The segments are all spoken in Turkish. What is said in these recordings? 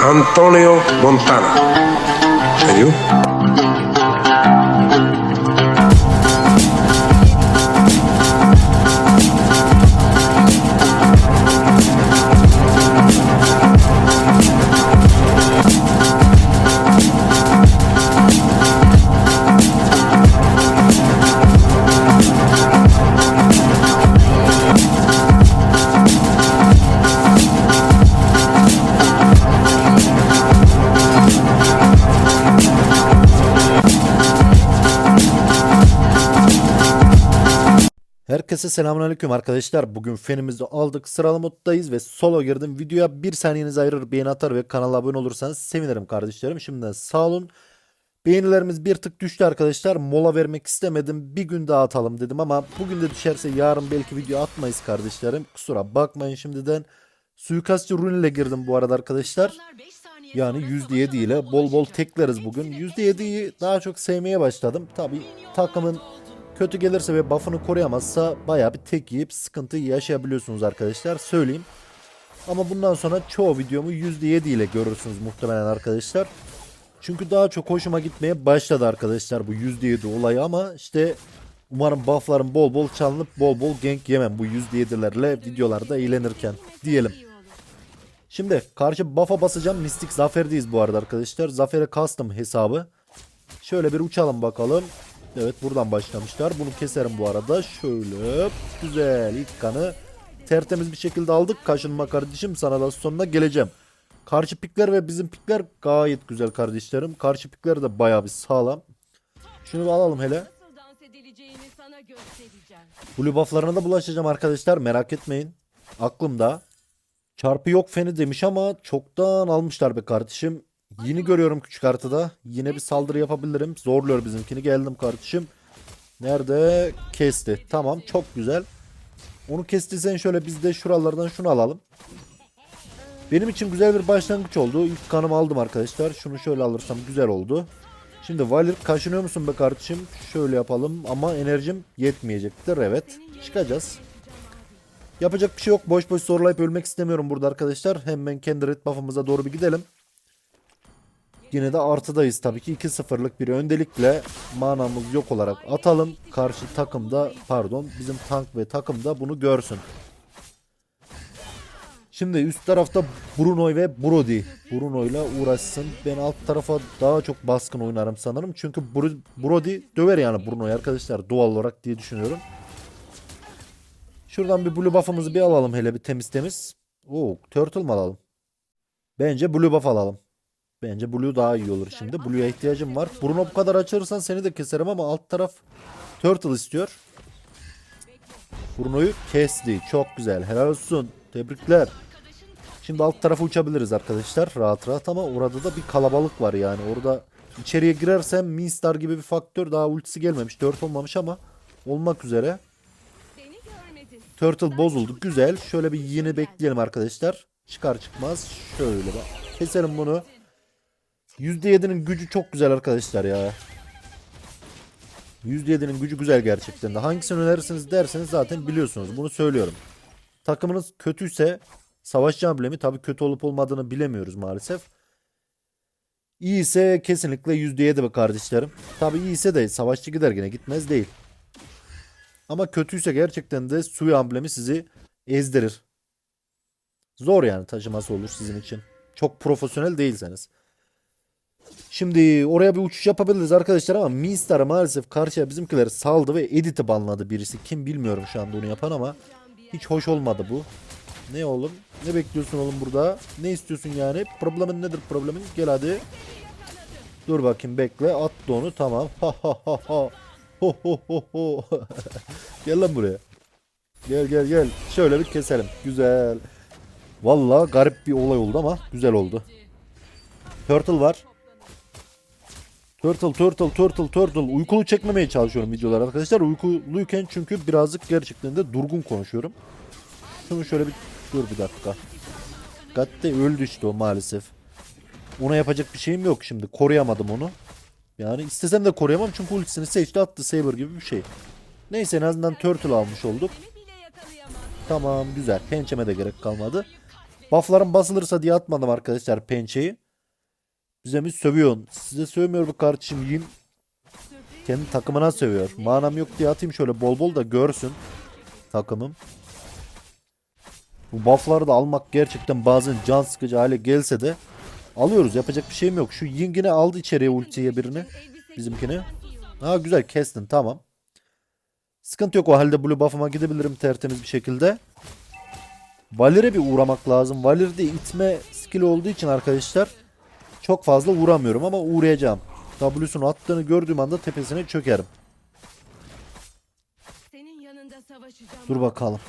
Antonio Montana. And you? Herkese selamünaleyküm arkadaşlar. Bugün fenimizi aldık. Sıralı moddayız ve solo girdim. Videoya bir saniyenizi ayırır beğeni atar ve kanala abone olursanız sevinirim kardeşlerim. Şimdiden sağ olun. Beğenilerimiz bir tık düştü arkadaşlar. Mola vermek istemedim. Bir gün daha atalım dedim ama bugün de düşerse yarın belki video atmayız kardeşlerim. Kusura bakmayın şimdiden. Suikastçı rune ile girdim bu arada arkadaşlar. Yani %7 ile bol bol tekleriz bugün. %7'yi daha çok sevmeye başladım. Tabi takımın kötü gelirse ve buff'ını koruyamazsa bayağı bir tek yiyip sıkıntı yaşayabiliyorsunuz arkadaşlar. Söyleyeyim. Ama bundan sonra çoğu videomu %7 ile görürsünüz muhtemelen arkadaşlar. Çünkü daha çok hoşuma gitmeye başladı arkadaşlar bu %7 olayı ama işte umarım buff'larım bol bol çalınıp bol bol gank yemem bu %7'lerle videolarda eğlenirken diyelim. Şimdi karşı buff'a basacağım. Mistik Zafer'deyiz bu arada arkadaşlar. Zafer'e custom hesabı. Şöyle bir uçalım bakalım. Evet buradan başlamışlar. Bunu keserim bu arada. Şöyle güzel ilk kanı tertemiz bir şekilde aldık. Kaşınma kardeşim sana da sonuna geleceğim. Karşı pikler ve bizim pikler gayet güzel kardeşlerim. Karşı pikler de bayağı bir sağlam. Şunu bir alalım hele. Blue buff'larına da bulaşacağım arkadaşlar. Merak etmeyin. Aklımda. Çarpı yok feni demiş ama çoktan almışlar be kardeşim. Yeni görüyorum küçük haritada. Yine bir saldırı yapabilirim. Zorluyor bizimkini. Geldim kardeşim. Nerede? Kesti. Tamam çok güzel. Onu kestiysen şöyle biz de şuralardan şunu alalım. Benim için güzel bir başlangıç oldu. İlk kanımı aldım arkadaşlar. Şunu şöyle alırsam güzel oldu. Şimdi Valir kaşınıyor musun be kardeşim? Şöyle yapalım ama enerjim yetmeyecektir. Evet. Çıkacağız. Yapacak bir şey yok. Boş boş zorlayıp ölmek istemiyorum burada arkadaşlar. Hemen kendi red buff'ımıza doğru bir gidelim. Yine de artıdayız tabii ki 2-0'lık bir öndelikle manamız yok olarak atalım. Karşı takımda pardon bizim tank ve takım da bunu görsün. Şimdi üst tarafta Bruno ve Brody. Bruno ile uğraşsın. Ben alt tarafa daha çok baskın oynarım sanırım. Çünkü Bro- Brody döver yani Bruno'yu arkadaşlar doğal olarak diye düşünüyorum. Şuradan bir blue buff'ımızı bir alalım hele bir temiz temiz. Oo, turtle mı alalım? Bence blue buff alalım. Bence blue daha iyi olur şimdi. Blue'ya ihtiyacım var. Bruno bu kadar açırsan seni de keserim ama alt taraf turtle istiyor. Bruno'yu kesti. Çok güzel. Helal olsun. Tebrikler. Şimdi alt tarafa uçabiliriz arkadaşlar. Rahat rahat ama orada da bir kalabalık var yani. Orada içeriye girersem Minstar gibi bir faktör daha ultisi gelmemiş. 4 olmamış ama olmak üzere. Turtle bozuldu. Güzel. Şöyle bir yeni bekleyelim arkadaşlar. Çıkar çıkmaz. Şöyle bak. Keselim bunu. %7'nin gücü çok güzel arkadaşlar ya. %7'nin gücü güzel gerçekten de. Hangisini önerirsiniz derseniz zaten biliyorsunuz. Bunu söylüyorum. Takımınız kötüyse savaşçı amblemi tabii kötü olup olmadığını bilemiyoruz maalesef. İyi ise kesinlikle %7 be kardeşlerim. Tabii iyi ise de savaşçı gider gene gitmez değil. Ama kötüyse gerçekten de suyu amblemi sizi ezdirir. Zor yani taşıması olur sizin için. Çok profesyonel değilseniz. Şimdi oraya bir uçuş yapabiliriz arkadaşlar ama Minstar maalesef karşıya bizimkileri saldı ve Edit'i banladı birisi. Kim bilmiyorum şu anda onu yapan ama hiç hoş olmadı bu. Ne oğlum? Ne bekliyorsun oğlum burada? Ne istiyorsun yani? Problemin nedir problemin? Gel hadi. Dur bakayım bekle. Attı onu tamam. Ha ha ha ha. Ho ho ho ho. gel lan buraya. Gel gel gel. Şöyle bir keselim. Güzel. Vallahi garip bir olay oldu ama güzel oldu. Turtle var. Turtle, turtle, turtle, turtle. Uykulu çekmemeye çalışıyorum videolar arkadaşlar. Uykuluyken çünkü birazcık gerçekten de durgun konuşuyorum. Şunu şöyle bir dur bir dakika. Gatte öldü işte o maalesef. Ona yapacak bir şeyim yok şimdi. Koruyamadım onu. Yani istesem de koruyamam çünkü ultisini seçti attı Saber gibi bir şey. Neyse en azından Turtle almış olduk. Tamam güzel. Pençeme de gerek kalmadı. Buff'ların basılırsa diye atmadım arkadaşlar pençeyi. Bize mi sövüyorsun? Size sövmüyor bu kardeşim yiyin. Kendi takımına sövüyor. Manam yok diye atayım şöyle bol bol da görsün takımım. Bu buff'ları da almak gerçekten bazen can sıkıcı hale gelse de alıyoruz. Yapacak bir şeyim yok. Şu Ying'ini aldı içeriye ultiye birini. Bizimkini. Ha güzel kestin tamam. Sıkıntı yok o halde blue buff'ıma gidebilirim tertemiz bir şekilde. Valir'e bir uğramak lazım. Valir de itme skill olduğu için arkadaşlar çok fazla uğramıyorum ama uğrayacağım. W'sunu attığını gördüğüm anda tepesine çökerim. Senin yanında savaşacağım. Dur bakalım.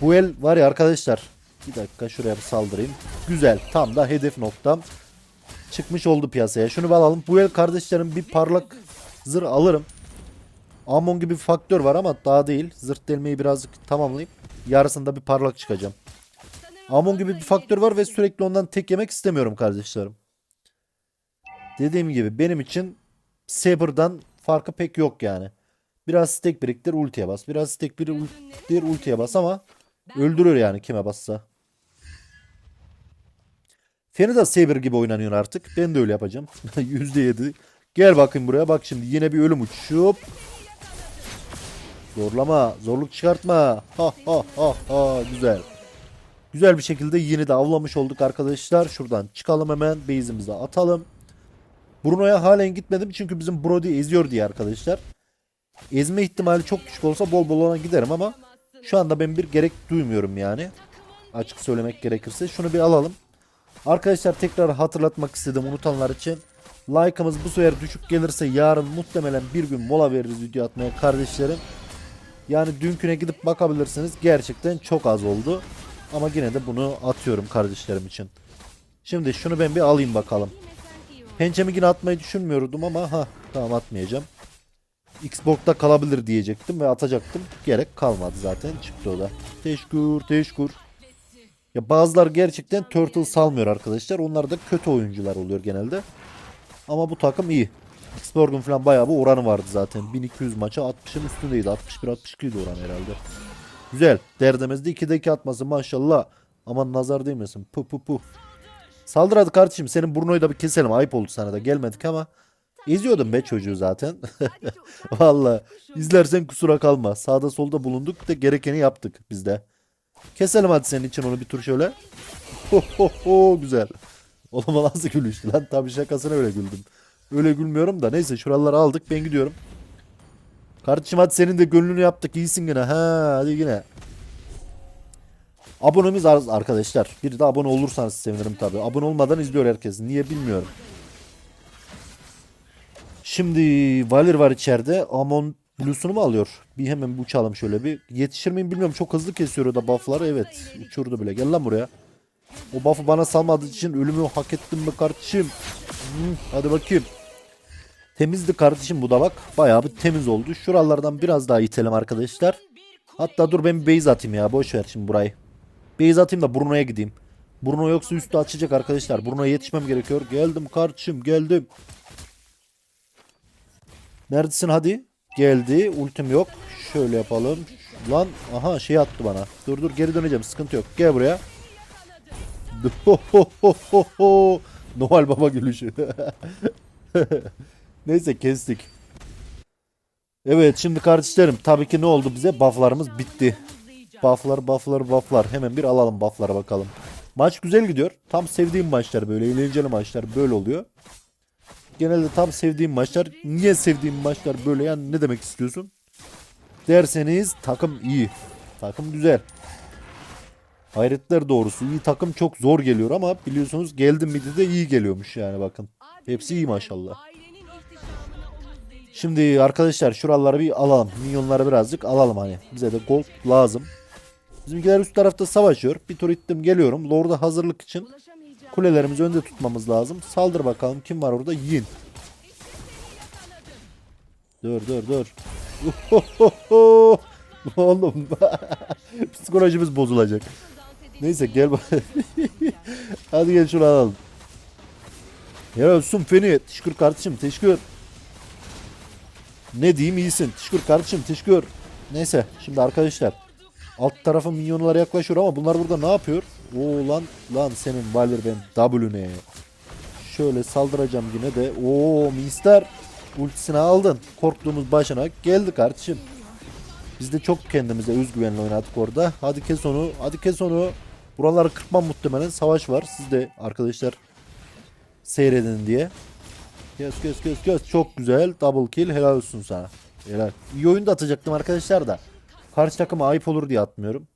Bu el var ya arkadaşlar. Bir dakika şuraya bir saldırayım. Güzel. Tam da hedef noktam. Çıkmış oldu piyasaya. Şunu bir alalım. Bu el kardeşlerim bir parlak zırh alırım. Amon gibi bir faktör var ama daha değil. Zırh delmeyi birazcık tamamlayıp yarısında bir parlak çıkacağım. Amon gibi bir faktör var ve sürekli ondan tek yemek istemiyorum kardeşlerim. Dediğim gibi benim için Saber'dan farkı pek yok yani. Biraz stack biriktir ultiye bas. Biraz stack biriktir ultiye bas ama öldürür yani kime bassa. Feni de Saber gibi oynanıyor artık. Ben de öyle yapacağım. %7. Gel bakayım buraya. Bak şimdi yine bir ölüm uçup. Zorlama. Zorluk çıkartma. Ha ha ha ha. Güzel. Güzel bir şekilde yine de avlamış olduk arkadaşlar. Şuradan çıkalım hemen. Base'imize atalım. Bruno'ya halen gitmedim çünkü bizim Brody eziyor diye arkadaşlar. Ezme ihtimali çok düşük olsa bol bol ona giderim ama şu anda ben bir gerek duymuyorum yani. Açık söylemek gerekirse. Şunu bir alalım. Arkadaşlar tekrar hatırlatmak istedim unutanlar için. Like'ımız bu sefer düşük gelirse yarın muhtemelen bir gün mola veririz video atmaya kardeşlerim. Yani dünküne gidip bakabilirsiniz. Gerçekten çok az oldu. Ama yine de bunu atıyorum kardeşlerim için. Şimdi şunu ben bir alayım bakalım. Pençemi yine atmayı düşünmüyordum ama ha tamam atmayacağım. Xbox'ta kalabilir diyecektim ve atacaktım. Gerek kalmadı zaten çıktı o da. Teşekkür teşekkür. Ya bazılar gerçekten Turtle salmıyor arkadaşlar. Onlar da kötü oyuncular oluyor genelde. Ama bu takım iyi. Xborg'un falan bayağı bir oranı vardı zaten. 1200 maça 60'ın üstündeydi. 61-62 idi oran herhalde. Güzel. Derdemizde 2'de 2 atması maşallah. Aman nazar değmesin. Pu pu pu. Saldır hadi kardeşim. Senin burnoyu da bir keselim. Ayıp oldu sana da. Gelmedik ama. İzliyordum be çocuğu zaten. Valla. izlersen kusura kalma. Sağda solda bulunduk da gerekeni yaptık biz de. Keselim hadi senin için onu bir tur şöyle. Ho ho ho güzel. Oğlum nasıl gülüştü lan? Tabii şakasına öyle güldüm. Öyle gülmüyorum da neyse şuraları aldık ben gidiyorum. Kardeşim hadi senin de gönlünü yaptık iyisin yine. Ha hadi yine. Abonemiz az arkadaşlar. Bir de abone olursanız sevinirim tabi. Abone olmadan izliyor herkes. Niye bilmiyorum. Şimdi Valir var içeride. Amon Blue'sunu mu alıyor? Bir hemen bir uçalım şöyle bir. Yetişir miyim bilmiyorum. Çok hızlı kesiyor o da buff'ları. Evet. Uçurdu bile. Gel lan buraya. O buff'ı bana salmadığı için ölümü hak ettim mi kardeşim? Hadi bakayım. Temizdi kardeşim bu da bak. Bayağı bir temiz oldu. Şuralardan biraz daha itelim arkadaşlar. Hatta dur ben bir base atayım ya. Boş ver şimdi burayı. Base atayım da Bruno'ya gideyim. Bruno yoksa üstü açacak arkadaşlar. Bruno'ya yetişmem gerekiyor. Geldim kardeşim geldim. Neredesin hadi? Geldi. Ultim yok. Şöyle yapalım. Lan aha şey attı bana. Dur dur geri döneceğim. Sıkıntı yok. Gel buraya. Ho ho ho ho ho. Noel Baba gülüşü. Neyse kestik. Evet şimdi kardeşlerim tabii ki ne oldu bize? Bufflarımız bitti. Bufflar bufflar bufflar. Hemen bir alalım bufflara bakalım. Maç güzel gidiyor. Tam sevdiğim maçlar böyle eğlenceli maçlar böyle oluyor. Genelde tam sevdiğim maçlar. Niye sevdiğim maçlar böyle yani ne demek istiyorsun? Derseniz takım iyi. Takım güzel. Hayretler doğrusu iyi takım çok zor geliyor ama biliyorsunuz geldim midi de iyi geliyormuş yani bakın. Hepsi iyi maşallah. Şimdi arkadaşlar şuraları bir alalım. Minyonları birazcık alalım hani. Bize de gold lazım. Bizimkiler üst tarafta savaşıyor. Bir tur ittim geliyorum. Lord'a hazırlık için kulelerimizi önde tutmamız lazım. Saldır bakalım kim var orada? Yin. Dur dur dur. Oğlum psikolojimiz bozulacak. Neyse gel. Hadi gel şunu alalım. Ya olsun Feni. Teşekkür kardeşim teşekkür. Ne diyeyim iyisin. Teşekkür kardeşim teşekkür. Neyse şimdi arkadaşlar. Alt tarafı minyonlara yaklaşıyor ama bunlar burada ne yapıyor? Oo lan lan senin Valir ben W ne? Şöyle saldıracağım yine de. Oo Mister ultisini aldın. Korktuğumuz başına geldi kardeşim. Biz de çok kendimize özgüvenle oynadık orada. Hadi kes onu. Hadi kes onu. Buraları kırpmam muhtemelen. Savaş var. Siz de arkadaşlar seyredin diye. Kes kes kes kes. Çok güzel. Double kill. Helal olsun sana. Helal. İyi oyun da atacaktım arkadaşlar da. Karşı takıma ayıp olur diye atmıyorum.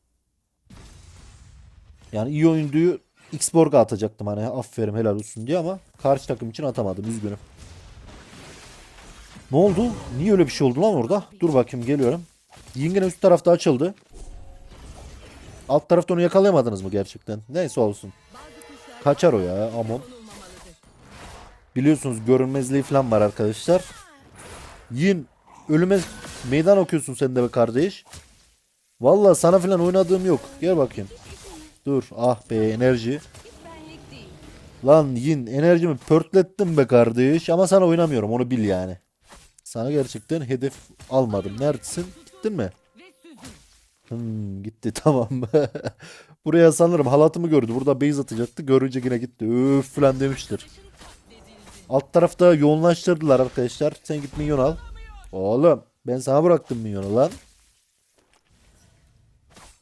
Yani iyi oyuncuyu Xborg'a atacaktım hani aferin helal olsun diye ama karşı takım için atamadım üzgünüm. Ne oldu? Niye öyle bir şey oldu lan orada? Dur bakayım geliyorum. Yingin üst tarafta açıldı. Alt tarafta onu yakalayamadınız mı gerçekten? Neyse olsun. Kaçar o ya Amon. Biliyorsunuz görünmezliği falan var arkadaşlar. Yin ölüme meydan okuyorsun sen de be kardeş. Vallahi sana falan oynadığım yok. Gel bakayım. Dur ah be enerji. Lan Yin enerjimi pörtlettim be kardeş ama sana oynamıyorum onu bil yani. Sana gerçekten hedef almadım. Neredesin? Gittin mi? Hmm, gitti tamam. Buraya sanırım halatımı gördü. Burada base atacaktı. Görünce yine gitti. Üf falan demiştir. Alt tarafta yoğunlaştırdılar arkadaşlar. Sen git minyon al. Oğlum ben sana bıraktım minyonu lan.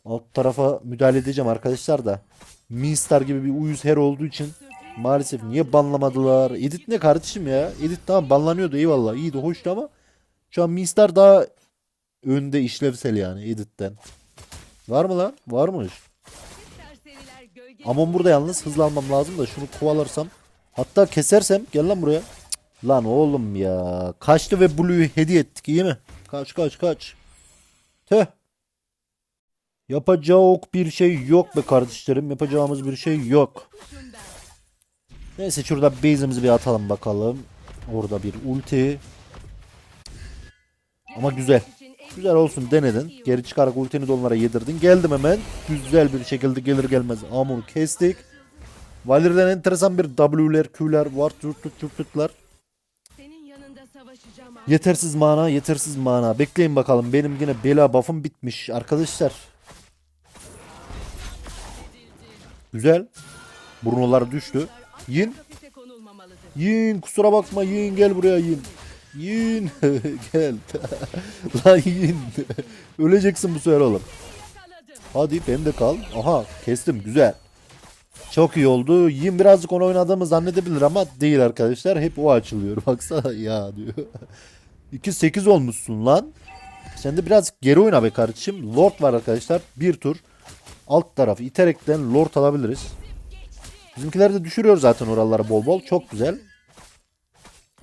Alt tarafa müdahale edeceğim arkadaşlar da. Minstar gibi bir uyuz her olduğu için maalesef niye banlamadılar? Edit ne kardeşim ya? Edit tamam banlanıyordu eyvallah. İyiydi hoştu ama şu an Minstar daha önde işlevsel yani Edit'ten. Var mı lan? Varmış. Amon burada yalnız hızlı almam lazım da şunu kovalarsam. Hatta kesersem gel lan buraya. Lan oğlum ya. Kaçtı ve Blue'yu hediye ettik iyi mi? Kaç kaç kaç. Tüh. Yapacak bir şey yok be kardeşlerim. Yapacağımız bir şey yok. Neyse şurada base'imizi bir atalım bakalım. Orada bir ulti. Ama güzel. Güzel olsun denedin. Geri çıkarak ultini de onlara yedirdin. Geldim hemen. Güzel bir şekilde gelir gelmez Amon'u kestik. Valir'den enteresan bir W'ler, Q'ler var. Yanında savaşacağım. Yetersiz mana, yetersiz mana. Bekleyin bakalım. Benim yine bela buff'ım bitmiş arkadaşlar. Güzel. Brunolar düştü. Yin. Yin kusura bakma Yin gel buraya Yin. Yin gel. Lan Yin. Öleceksin bu sefer oğlum. Hadi ben de kal. Aha kestim güzel. Çok iyi oldu. Yin birazcık onu oynadığımı zannedebilir ama değil arkadaşlar. Hep o açılıyor. Baksana ya diyor. 2-8 olmuşsun lan. Sen de biraz geri oyna be kardeşim. Lord var arkadaşlar. Bir tur. Alt tarafı iterekten Lord alabiliriz. Bizimkiler de düşürüyor zaten oraları bol bol. Çok güzel.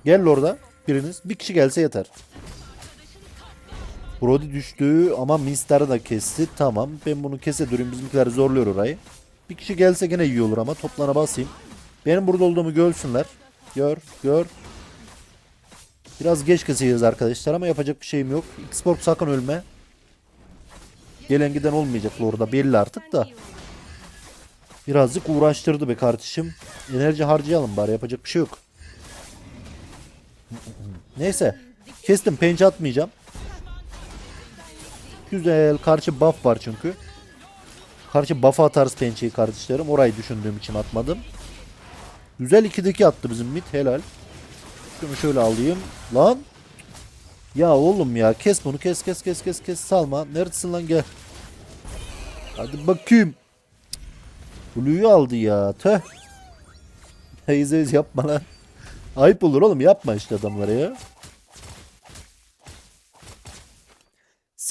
Gel Lord'a biriniz. Bir kişi gelse yeter. Brody düştü ama Minstar'ı da kesti. Tamam ben bunu kese durayım. Bizimkiler zorluyor orayı. Bir kişi gelse gene iyi olur ama toplana basayım. Benim burada olduğumu görsünler. Gör gör. Biraz geç keseceğiz arkadaşlar ama yapacak bir şeyim yok. Xbox sakın ölme. Gelen giden olmayacak orada belli artık da. Birazcık uğraştırdı be kardeşim. Enerji harcayalım bari yapacak bir şey yok. Neyse. Kestim pençe atmayacağım. Güzel. Karşı buff var çünkü. Karşı buff atarız pençeyi kardeşlerim. Orayı düşündüğüm için atmadım. Güzel 2'deki attı bizim mid. Helal. Şunu şöyle alayım. Lan. Ya oğlum ya kes bunu kes kes kes kes kes salma. Neredesin lan gel. Hadi bakayım. Blue'yu aldı ya. Tüh. Teyze yapma lan. Ayıp olur oğlum yapma işte adamlara ya.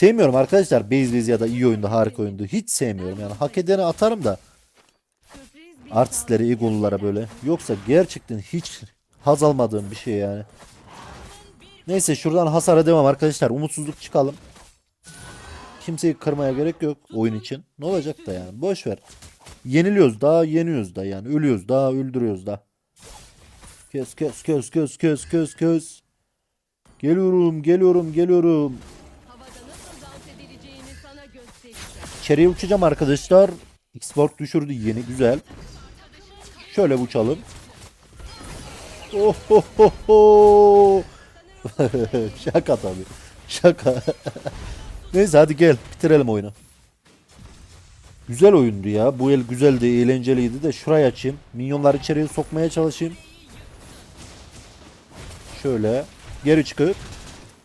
Sevmiyorum arkadaşlar Base ya da iyi oyunda harika oyunda. Hiç sevmiyorum yani. Hak edeni atarım da artistlere, egolulara böyle. Yoksa gerçekten hiç haz almadığım bir şey yani. Neyse şuradan hasara devam arkadaşlar. Umutsuzluk çıkalım. Kimseyi kırmaya gerek yok oyun için. Ne olacak da yani. Boş ver. Yeniliyoruz da yeniyoruz da yani. Ölüyoruz da öldürüyoruz da. Kes kes kes kes kes kes kes. Geliyorum geliyorum geliyorum. İçeriye uçacağım arkadaşlar. Xbox düşürdü yeni güzel. Şöyle uçalım. Şaka tabii. Şaka. Neyse hadi gel bitirelim oyunu. Güzel oyundu ya. Bu el güzeldi, eğlenceliydi de şurayı açayım. Minyonları içeriye sokmaya çalışayım. Şöyle geri çıkıp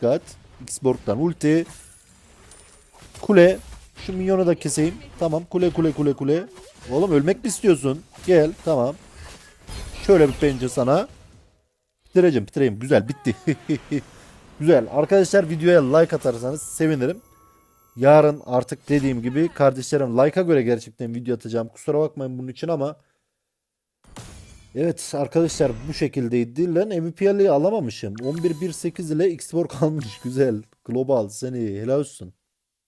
Gat Xborg'dan ulti Kule şu minyonu da keseyim. Tamam kule kule kule kule. Oğlum ölmek mi istiyorsun? Gel tamam. Şöyle bir pençe sana. Bitireceğim bitireyim. Güzel bitti. Güzel. Arkadaşlar videoya like atarsanız sevinirim. Yarın artık dediğim gibi kardeşlerim like'a göre gerçekten video atacağım. Kusura bakmayın bunun için ama Evet arkadaşlar bu şekildeydi. Lan MVP'liği alamamışım. 11-1-8 ile Xborg almış. Güzel. Global seni helal olsun.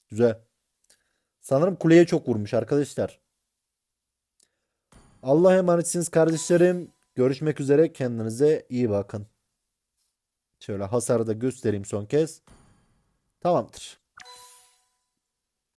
Güzel. Sanırım kuleye çok vurmuş arkadaşlar. Allah'a emanetsiniz kardeşlerim. Görüşmek üzere. Kendinize iyi bakın. Şöyle hasarı da göstereyim son kez. Tamamdır.